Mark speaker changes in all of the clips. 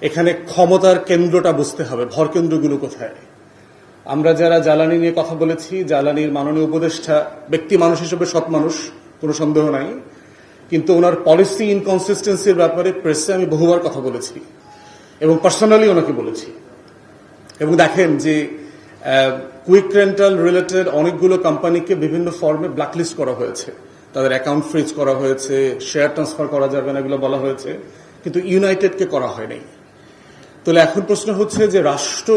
Speaker 1: এখানে ক্ষমতার কেন্দ্রটা বুঝতে হবে, ভর কেন্দ্রগুলো কোথায়? আমরা যারা জ্বালানি নিয়ে কথা বলেছি, জ্বালানির মাননীয় উপদেষ্টা, ব্যক্তি মানুষ হিসেবে সৎ মানুষ, কোনো সন্দেহ নাই। কিন্তু ওনার পলিসি ইনকনসিস্টেন্সির ব্যাপারে প্রেসে আমি বহুবার কথা বলেছি এবং পার্সোনালি ওনাকে বলেছি। এবং দেখেন যে কুইক রেন্টাল রিলেটেড অনেকগুলো কোম্পানিকে বিভিন্ন ফর্মে ব্ল্যাকলিস্ট করা হয়েছে। তাদের অ্যাকাউন্ট ফ্রিজ করা হয়েছে শেয়ার ট্রান্সফার করা যাবে না এগুলো বলা হয়েছে। কিন্তু ইউনাইটেডকে করা হয়নি। তাহলে এখন প্রশ্ন হচ্ছে যে রাষ্ট্র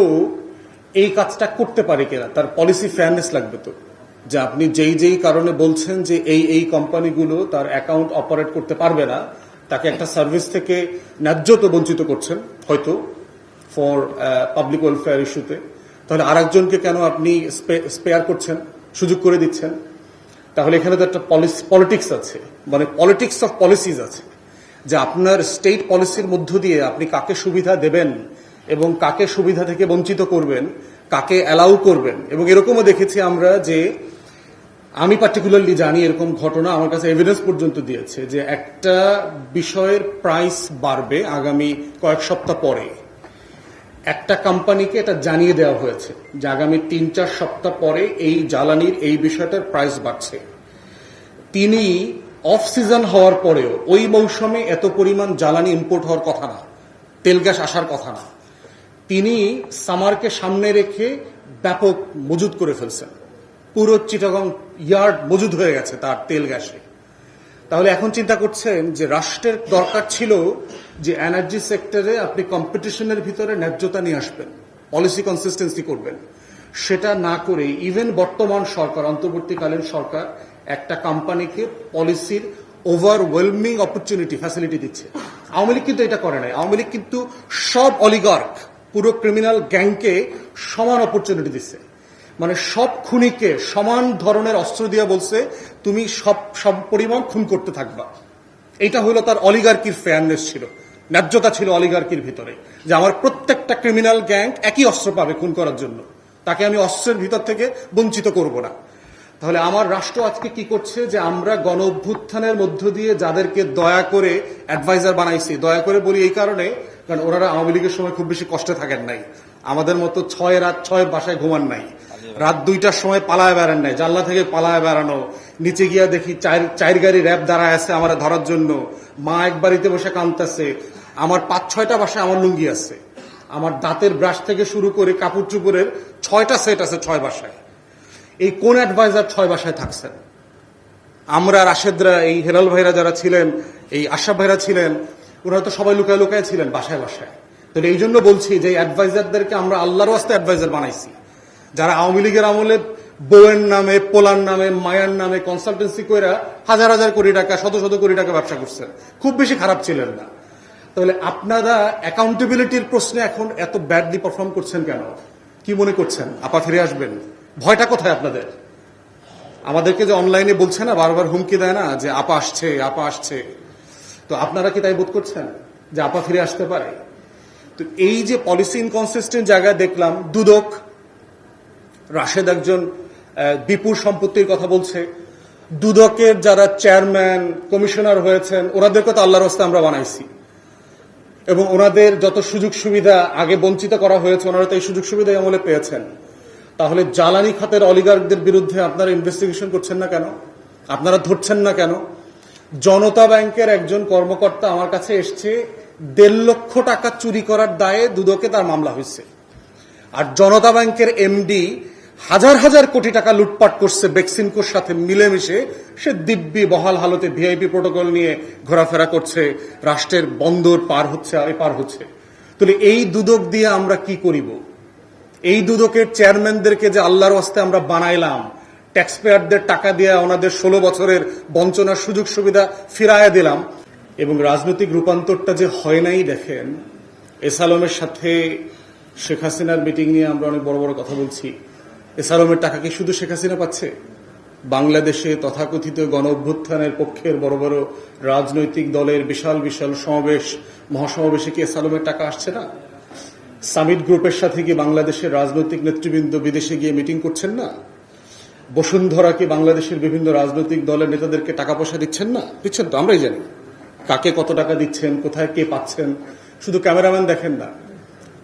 Speaker 1: এই কাজটা করতে পারে কিনা? তার পলিসি ফেয়ারনেস লাগবে তো। যে আপনি যেই যেই কারণে বলছেন যে এই এই কোম্পানিগুলো তার অ্যাকাউন্ট অপারেট করতে পারবে না, তাকে একটা সার্ভিস থেকে ন্যায্যত বঞ্চিত করছেন, হয়তো ফর পাবলিক ওয়েলফেয়ার ইস্যুতে তাহলে আরেকজনকে কেন আপনি স্পেয়ার করছেন, সুযোগ করে দিচ্ছেন? তাহলে এখানে তো একটা পলিটিক্স আছে। মানে পলিটিক্স অফ পলিসিজ আছে। যে আপনার স্টেট পলিসির মধ্য দিয়ে আপনি কাকে সুবিধা দেবেন এবং কাকে সুবিধা থেকে বঞ্চিত করবেন, কাকে অ্যালাউ করবেন, এবং এরকমও দেখেছি আমরা যে আমি পার্টিকুলারলি জানি এরকম ঘটনা আমার কাছে এভিডেন্স পর্যন্ত দিয়েছে যে একটা বিষয়ের প্রাইস বাড়বে আগামী কয়েক সপ্তাহ পরে। একটা কোম্পানিকে এটা জানিয়ে দেওয়া হয়েছে যে আগামী তিন চার সপ্তাহ পরে এই জ্বালানির এই বিষয়টার প্রাইস বাড়ছে। তিনি অফ সিজন হওয়ার পরেও ওই মৌসুমে এত পরিমাণ জ্বালানি ইম্পোর্ট হওয়ার কথা না। তেল গ্যাস আসার কথা না। তিনি সামারকে সামনে রেখে ব্যাপক মজুদ করে ফেলছেন। পুরো চিটাগং ইয়ার্ড মজুদ হয়ে গেছে তার তেল গ্যাসে। তাহলে এখন চিন্তা করছেন যে রাষ্ট্রের দরকার ছিল যে এনার্জি সেক্টরে আপনি কম্পিটিশনের ভিতরে ন্যায্যতা নিয়ে আসবেন পলিসি কনসিস্টেন্সি করবেন। সেটা না করে ইভেন বর্তমান সরকার, অন্তর্বর্তীকালীন সরকার একটা কোম্পানিকে পলিসির ওভারওয়েলমিং অপরচুনিটি ফ্যাসিলিটি দিচ্ছে। আওয়ামী লীগ কিন্তু এটা করে নাই। আওয়ামী লীগ কিন্তু সব অলিগার্ক পুরো ক্রিমিনাল গ্যাংকে সমান অপরচুনিটি দিচ্ছে। মানে সব খুনিকে সমান ধরনের অস্ত্র দিয়ে বলছে, তুমি সব সব পরিমাণ খুন করতে থাকবা। এটা হলো তার অলিগার্কির ফেয়ারনেস ছিল। ন্যায্যতা ছিল অলিগার্কির ভিতরে। যে আমার প্রত্যেকটা ক্রিমিনাল গ্যাং একই অস্ত্র পাবে খুন করার জন্য। তাকে আমি অস্ত্রের ভিতর থেকে বঞ্চিত করব না। তাহলে আমার রাষ্ট্র আজকে কি করছে যে আমরা গণ অভ্যুত্থানের মধ্য দিয়ে যাদেরকে দয়া করে অ্যাডভাইজার বানাইছি, দয়া করে বলি এই কারণে, কারণ ওনারা আওয়ামী লীগের সময় খুব বেশি কষ্টে থাকেন নাই। আমাদের মতো ছয় রাত ছয় বাসায় ঘুমান নাই। রাত দুইটার সময় পালায় বেড়ান নাই। জানলা থেকে পালায় বেড়ানো। নিচে গিয়া দেখি চার গাড়ি র্যাব দাঁড়ায় আছে আমার ধরার জন্য। মা এক বাড়িতে বসে কাঁদতেছে। আমার পাঁচ, ছয়টা বাসায় আমার লুঙ্গি আছে। আমার দাঁতের ব্রাশ থেকে শুরু করে কাপড় চুপড়ের ছয়টা সেট আছে ছয় বাসায়। এই কোন অ্যাডভাইজার ছয় বাসায় থাকছেন? আমরা, রাশেদরা, এই হেলাল ভাইরা যারা ছিলেন, এই আশাফ ভাইরা ছিলেন, ওনারা তো সবাই লুকায় লুকায় ছিলেন বাসায় বাসায়। তাহলে এই জন্য বলছি যে অ্যাডভাইজারদেরকে আমরা আল্লাহর ওয়াস্তে অ্যাডভাইজার বানাইছি। যারা আওয়ামী লীগের আমলে বউয়ের নামে, পোলার নামে, মায়ের নামে কনসালটেন্সি কইরা হাজার হাজার কোটি টাকা, শত শত কোটি টাকা ব্যবসা করছেন। খুব বেশি খারাপ ছিলেন না। তাহলে আপনারা অ্যাকাউন্টেবিলিটির প্রশ্নে এখন এত ব্যাডলি পারফর্ম করছেন কেন? কি মনে করছেন? আপা ফিরে আসবেন। ভয়টা কোথায় আপনাদের? আমাদেরকে যে অনলাইনে বলছে না, বারবার হুমকি দেয় না, যে আপা আসছে আপা আসছে। তো আপনারা কি তাই বোধ করছেন? যে আপা ফিরে আসতে পারে? তো এই যে পলিসি ইনকনসিস্টেন্ট জায়গায় দেখলাম, দুদক, রাশেদ একজন বিপুল সম্পত্তির কথা বলছে। দুদকের যারা চেয়ারম্যান কমিশনার হয়েছেন, ওনাদেরকে তো আল্লাহর হস্তে আমরা বানাইছি। এবং ওনাদের যত সুযোগ সুবিধা আগে বঞ্চিত করা হয়েছে, ওনারা তো এই সুযোগ সুবিধা আমলে পেয়েছেন। তাহলে জ্বালানি খাতের অলিগার্কদের বিরুদ্ধে আপনারা ইনভেস্টিগেশন করছেন না কেন? আপনারা ধরছেন না কেন? জনতা ব্যাংকের একজন কর্মকর্তা আমার কাছে এসছে, দেড় লক্ষ টাকা চুরি করার দায়ে দুদকে তার মামলা হয়েছে। আর জনতা ব্যাংকের এমডি হাজার হাজার কোটি টাকা লুটপাট করছে বেক্সিনকোর সাথে মিলেমিশে। সে দিব্যি বহাল হালতে ভিআইপি প্রোটোকল নিয়ে ঘোরাফেরা করছে, রাষ্ট্রের বন্দর পার হচ্ছে, আর পার হচ্ছে। তাহলে এই দুদক দিয়ে আমরা কি করিব? এই দুদকের চেয়ারম্যানদেরকে যে আল্লাহর ওয়াস্তে আমরা বানাইলাম ট্যাক্স পেয়ারদের টাকা দিয়ে ওনাদের ষোলো বছরের বঞ্চনার সুযোগ সুবিধা ফিরায় দিলাম এবং রাজনৈতিক রূপান্তরটা যে হয় নাই দেখেন এসালমের সাথে শেখ হাসিনার মিটিং নিয়ে আমরা অনেক বড় বড় কথা বলছি। এসালমের টাকা কি শুধু শেখ হাসিনা পাচ্ছে? বাংলাদেশে তথাকথিত গণ অভ্যুত্থানের পক্ষের বড় বড় রাজনৈতিক দলের বিশাল বিশাল সমাবেশ, মহাসমাবেশে কি এসালমের টাকা আসছে না? সামিট গ্রুপের সাথে কি বাংলাদেশের রাজনৈতিক নেতৃবৃন্দ বিদেশে গিয়ে মিটিং করছেন না? বসুন্ধরা কি বাংলাদেশের বিভিন্ন রাজনৈতিক দলের নেতাদেরকে টাকা পয়সা দিচ্ছেন না? দিচ্ছেন তো, আমরাই জানি। কাকে কত টাকা দিচ্ছেন, কোথায় কে পাচ্ছেন, শুধু ক্যামেরাম্যান দেখেন না।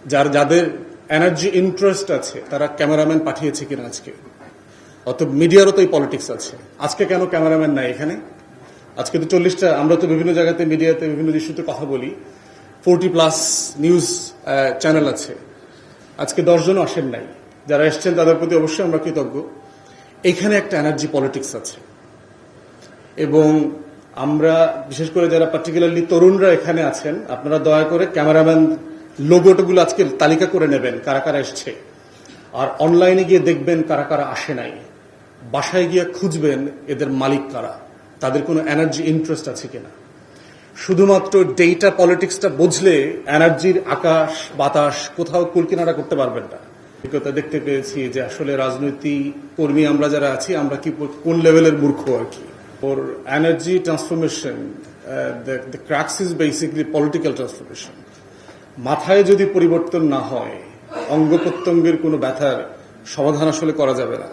Speaker 1: যার, যাদের এনার্জি ইন্টারেস্ট আছে, তারা ক্যামেরাম্যান পাঠিয়েছে কিনা আজকে। অত মিডিয়ারও তো এই পলিটিক্স আছে। আজকে কেন ক্যামেরাম্যান নাই এখানে? আজকে তো চল্লিশটা, আমরা তো বিভিন্ন জায়গাতে, মিডিয়াতে বিভিন্ন ইস্যুতে কথা বলি। ফোরটি প্লাস নিউজ চ্যানেল আছে। আজকে দশজনও আসেন নাই। যারা এসছেন তাদের প্রতি অবশ্যই আমরা কৃতজ্ঞ। এখানে একটা এনার্জি পলিটিক্স আছে। এবং আমরা, বিশেষ করে যারা পার্টিকুলারলি তরুণরা এখানে আছেন, আপনারা দয়া করে ক্যামেরাম্যান লোগোটগুলো আজকে তালিকা করে নেবেন, কারা কারা এসছে। আর অনলাইনে গিয়ে দেখবেন কারা কারা আসে নাই। বাসায় গিয়ে খুঁজবেন এদের মালিক কারা। তাদের কোনো এনার্জি ইন্টারেস্ট আছে কিনা। শুধুমাত্র ডেটা পলিটিক্সটা বুঝলে এনার্জির আকাশ, বাতাস কোথাও কুলকিনারা করতে পারবেন না। অভিজ্ঞতা দেখতে পেয়েছি যে আসলে রাজনৈতিক কর্মী আমরা যারা আছি, আমরা কি কোন লেভেলের মূর্খ আর কি? ওর energy transformation the crux is basically political transformation মাথায় যদি পরিবর্তন না হয়, অঙ্গ প্রত্যঙ্গের কোনো ব্যথার সমাধান আসলে করা যাবে না।